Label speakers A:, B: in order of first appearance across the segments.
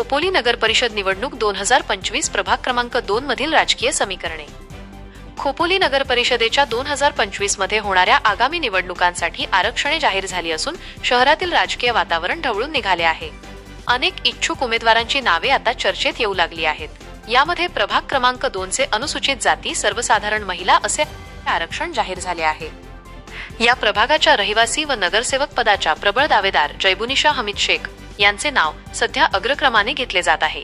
A: खोपोली नगर परिषद निवडणूक दोन हजार पंचवीस प्रभाग क्रमांक दोन मधील राजकीय समीकरणे. खोपोली नगर परिषदेच्या दोन हजार पंचवीसमध्ये होणाऱ्या आगामी निवडणुकांसाठी आरक्षणे जाहीर झाली असून शहरातील राजकीय वातावरण ढवळून निघाले आहे. अनेक इच्छुक उमेदवारांची नावे आता चर्चेत येऊ लागली आहेत. यामध्ये प्रभाग क्रमांक दोनचे अनुसूचित जाती सर्वसाधारण महिला असे आरक्षण जाहीर झाले आहे. या प्रभागाच्या रहिवासी व नगरसेवक पदाच्या प्रबळ दावेदार जयबुनिशा हमीद शेख यांचे नाव सध्या अग्रक्रमाने घेतले जात आहे.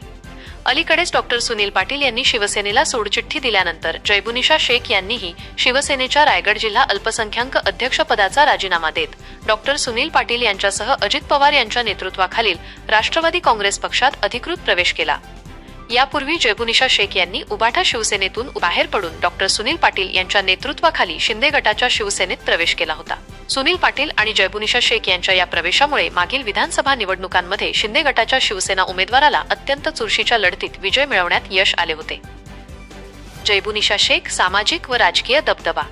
A: अलीकडेच डॉक्टर सुनील पाटील यांनी शिवसेनेला सोडचिठ्ठी दिल्यानंतर जयबुनिशा शेख यांनीही शिवसेनेच्या रायगड जिल्हा अल्पसंख्याक अध्यक्षपदाचा राजीनामा देत डॉक्टर सुनील पाटील यांच्यासह अजित पवार यांच्या नेतृत्वाखालील राष्ट्रवादी काँग्रेस पक्षात अधिकृत प्रवेश केला. यापूर्वी जयगुनिशा शेख यांनी उबाठा शिवसेनेतून बाहेर पडून डॉक्टर सुनील पाटील यांच्या नेतृत्वाखाली शिंदे गटाच्या शिवसेनेत प्रवेश केला होता. सुनील पाटील आणि जयबुनिशा शेख यांच्या या प्रवेशामुळे मागील विधानसभा निवडणुकांमध्ये शिंदे गटाच्या शिवसेना उमेदवाराला अत्यंत चुरशीच्या लढतीत विजय मिळवण्यात यश आले होते. जयबुनिशा शेख सामाजिक व राजकीय दबदबा.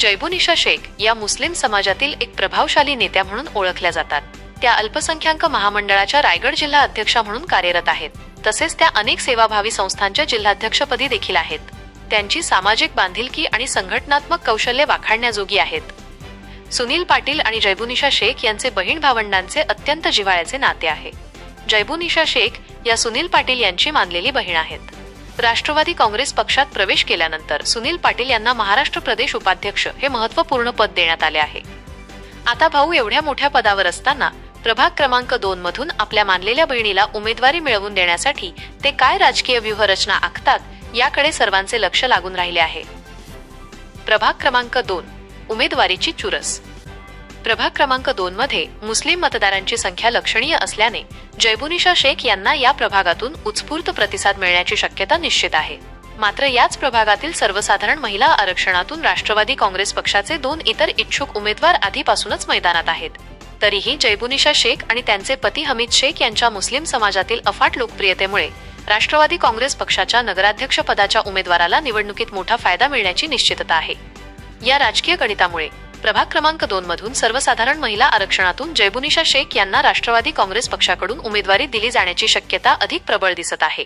A: जयबुनिशा शेख या मुस्लिम समाजातील एक प्रभावशाली नेत्या म्हणून ओळखल्या जातात. त्या अल्पसंख्याक महामंडळाच्या रायगड जिल्हा अध्यक्षा म्हणून कार्यरत आहेत. तसेच त्या अनेक सेवाभावी संस्थांच्या जिल्हाध्यक्षपदी देखील आहेत. त्यांची सामाजिक बांधिलकी आणि संघटनात्मक कौशल्य वाखाणण्याजोगी आहेत. सुनील पाटील आणि जयबुनिशा शेख यांचे बहीण भावंडांचे अत्यंत जिव्हाळ्याचे नाते आहे. जयबुनिशा शेख या सुनील पाटील यांची मानलेली बहीण आहेत. राष्ट्रवादी काँग्रेस पक्षात प्रवेश केल्यानंतर सुनील पाटील यांना महाराष्ट्र प्रदेश उपाध्यक्ष हे महत्त्वपूर्ण पद देण्यात आले आहे. आता भाऊ एवढ्या मोठ्या पदावर असताना प्रभाग क्रमांक दोन मधून आपल्या मानलेल्या बहिणीला उमेदवारी मिळवून देण्यासाठी ते काय राजकीय व्यूहरचना आखतात याकडे सर्वांचे लक्ष लागून राहिले आहे. प्रभाग क्रमांक दोन उमेदवारीची चुरस. प्रभाग क्रमांक दोन मध्ये मुस्लिम मतदारांची संख्या लक्षणीय असल्याने जयबुनिशा शेख यांना या प्रभागातून उत्स्फूर्त प्रतिसाद मिळण्याची शक्यता निश्चित आहे. मात्र याच प्रभागातील सर्वसाधारण महिला आरक्षणातून राष्ट्रवादी काँग्रेस पक्षाचे दोन इतर इच्छुक उमेदवार आधीपासूनच मैदानात आहेत. तरीही जयबुनिशा शेख आणि त्यांचे पती हमीद शेख यांच्या मुस्लिम समाजातील अफाट लोकप्रियतेमुळे राष्ट्रवादी काँग्रेस पक्षाच्या नगराध्यक्ष पदाच्या उमेदवाराला निवडणुकीत मोठा फायदा मिळण्याची निश्चितता आहे. या राजकीय गणितामुळे प्रभाग क्रमांक दोन मधून सर्वसाधारण महिला आरक्षणातून जयबुनिशा शेख यांना राष्ट्रवादी काँग्रेस पक्षाकडून उमेदवारी दिली जाण्याची शक्यता अधिक प्रबळ दिसत आहे.